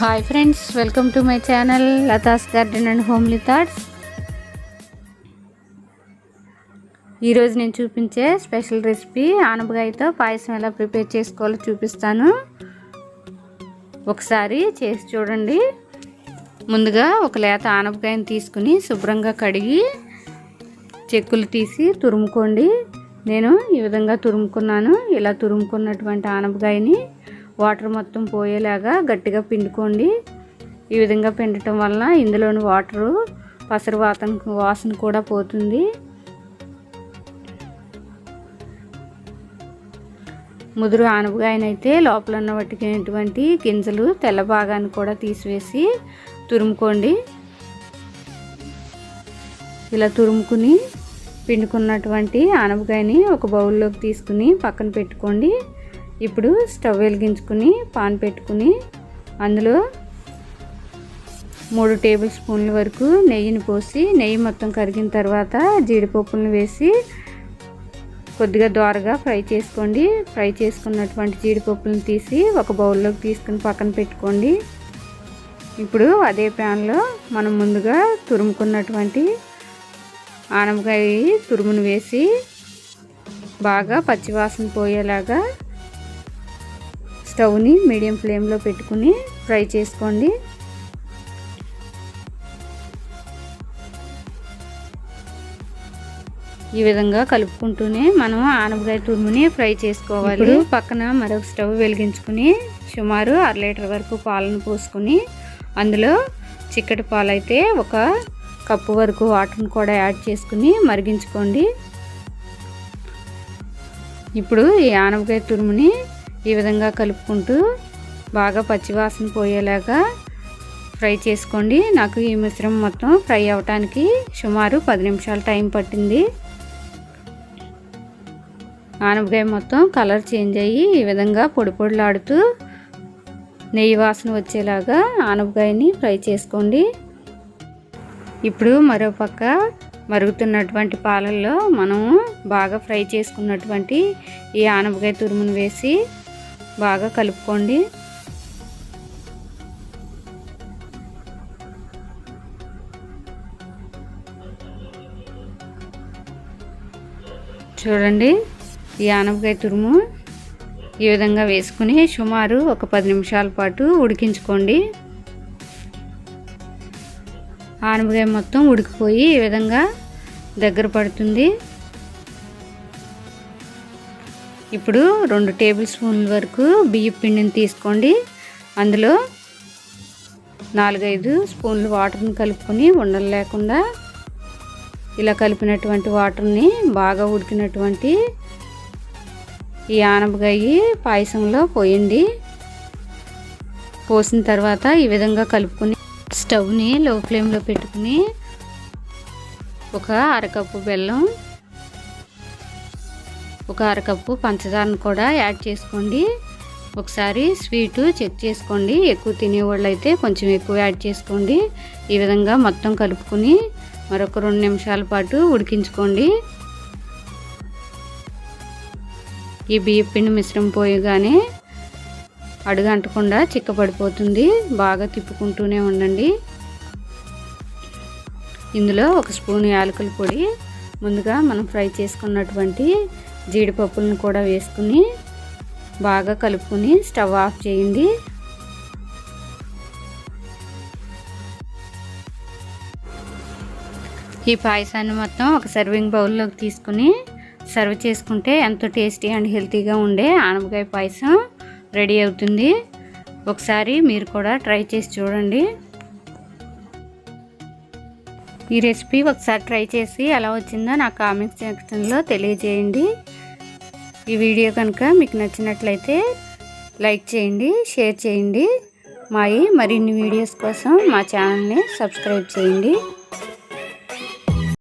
Hi friends welcome to my channel Latha's garden and homely thoughts ఈరోజు నేను చూపించే special recipe ఆనపకాయతో పాయసం ఎలా prepare చేసుకోవాలో చూపిస్తాను. ఒకసారి చేసి చూడండి. ముందుగా ఒక లేత ఆనపకాయని తీసుకుని శుభ్రంగా కడిగి చెక్కులు తీసి తురుముకోండి. నేను ఈ విధంగా తురుముకున్నాను. ఇలా తురుముకున్నటువంటి ఆనపకాయని వాటర్ మొత్తం పోయేలాగా గట్టిగా పిండుకోండి. ఈ విధంగా పిండటం వలన ఇందులోని వాటరు పసరు వాతన వాసన కూడా పోతుంది. ముదురు ఆనపకాయనైతే లోపల ఉన్న వట్టికినటువంటి గింజలు తెల్ల భాగాన్ని కూడా తీసివేసి తురుముకోండి. ఇలా తురుముకుని పిండుకున్నటువంటి ఆనపకాయని ఒక బౌల్లోకి తీసుకుని పక్కన పెట్టుకోండి. ఇప్పుడు స్టవ్ వెలిగించుకుని పాన్ పెట్టుకుని అందులో మూడు టేబుల్ స్పూన్ల వరకు నెయ్యిని పోసి నెయ్యి మొత్తం కరిగిన తర్వాత జీడిపప్పులను వేసి కొద్దిగా దోరగా ఫ్రై చేసుకోండి. ఫ్రై చేసుకున్నటువంటి జీడిపప్పులను తీసి ఒక బౌల్లోకి తీసుకుని పక్కన పెట్టుకోండి. ఇప్పుడు అదే ప్యాన్లో మనం ముందుగా తురుముకున్నటువంటి ఆనపకాయ తురుమును వేసి బాగా పచ్చివాసన పోయేలాగా స్టవ్ని మీడియం ఫ్లేమ్లో పెట్టుకుని ఫ్రై చేసుకోండి. ఈ విధంగా కలుపుకుంటూనే మనం ఆనపకాయ తురుముని ఫ్రై చేసుకోవాలి. పక్కన మరొక స్టవ్ వెలిగించుకుని సుమారు అర లీటర్ వరకు పాలను పోసుకుని అందులో చిక్కటి పాలు అయితే ఒక కప్పు వరకు వాటర్ని కూడా యాడ్ చేసుకుని మరిగించుకోండి. ఇప్పుడు ఈ ఆనపకాయ తురుముని ఈ విధంగా కలుపుకుంటూ బాగా పచ్చివాసన పోయేలాగా ఫ్రై చేసుకోండి. నాకు ఈ మిశ్రమం మొత్తం ఫ్రై అవ్వటానికి సుమారు పది నిమిషాలు టైం పట్టింది. ఆనపకాయ మొత్తం కలర్ చేంజ్ అయ్యి ఈ విధంగా పొడి పొడిలాడుతూ నెయ్యి వాసన వచ్చేలాగా ఆనపకాయని ఫ్రై చేసుకోండి. ఇప్పుడు మరోపక్క మరుగుతున్నటువంటి పాలల్లో మనము బాగా ఫ్రై చేసుకున్నటువంటి ఈ ఆనపకాయ తురుమును వేసి బాగా కలుపుకోండి. చూడండి ఈ ఆనపకాయ తురుము ఈ విధంగా వేసుకుని సుమారు ఒక పది నిమిషాల పాటు ఉడికించుకోండి. ఆనపకాయ మొత్తం ఉడికిపోయి ఈ విధంగా దగ్గర పడుతుంది. ఇప్పుడు రెండు టేబుల్ స్పూన్ల వరకు బియ్య పిండిని తీసుకోండి. అందులో నాలుగైదు స్పూన్లు వాటర్ని కలుపుకొని ఉండలు లేకుండా ఇలా కలిపినటువంటి వాటర్ని బాగా ఉడికినటువంటి ఈ ఆనపకాయ పాయసంలో పోయండి. పోసిన తర్వాత ఈ విధంగా కలుపుకొని స్టవ్ని లో ఫ్లేమ్లో పెట్టుకుని ఒక అరకప్పు బెల్లం ఒక అరకప్పు పంచదారను కూడా యాడ్ చేసుకోండి. ఒకసారి స్వీటు చెక్ చేసుకోండి. ఎక్కువ తినేవాళ్ళు అయితే కొంచెం ఎక్కువ యాడ్ చేసుకోండి. ఈ విధంగా మొత్తం కలుపుకొని మరొక రెండు నిమిషాల పాటు ఉడికించుకోండి. ఈ బియ్య పిండి మిశ్రమం పోయగానే అడుగంటకుండా చిక్కపడిపోతుంది బాగా తిప్పుకుంటూనే ఉండండి. ఇందులో ఒక స్పూన్ యాలకుల పొడి ముందుగా మనం ఫ్రై చేసుకున్నటువంటి జీడిపప్పులను కూడా వేసుకుని బాగా కలుపుకొని స్టవ్ ఆఫ్ చేయండి. ఈ పాయసాన్ని మొత్తం ఒక సర్వింగ్ బౌల్లోకి తీసుకుని సర్వ్ చేసుకుంటే ఎంతో టేస్టీ అండ్ హెల్తీగా ఉండే ఆనపకాయ పాయసం రెడీ అవుతుంది. ఒకసారి మీరు కూడా ట్రై చేసి చూడండి. ఈ రెసిపీ ఒకసారి ట్రై చేసి ఎలా వచ్చిందో నా కామెంట్ సెక్షన్లో తెలియజేయండి. ఈ వీడియో కనుక మీకు నచ్చినట్లయితే లైక్ చేయండి షేర్ చేయండి. మాయి మరిన్ని వీడియోస్ కోసం మా ఛానల్ని సబ్స్క్రైబ్ చేయండి.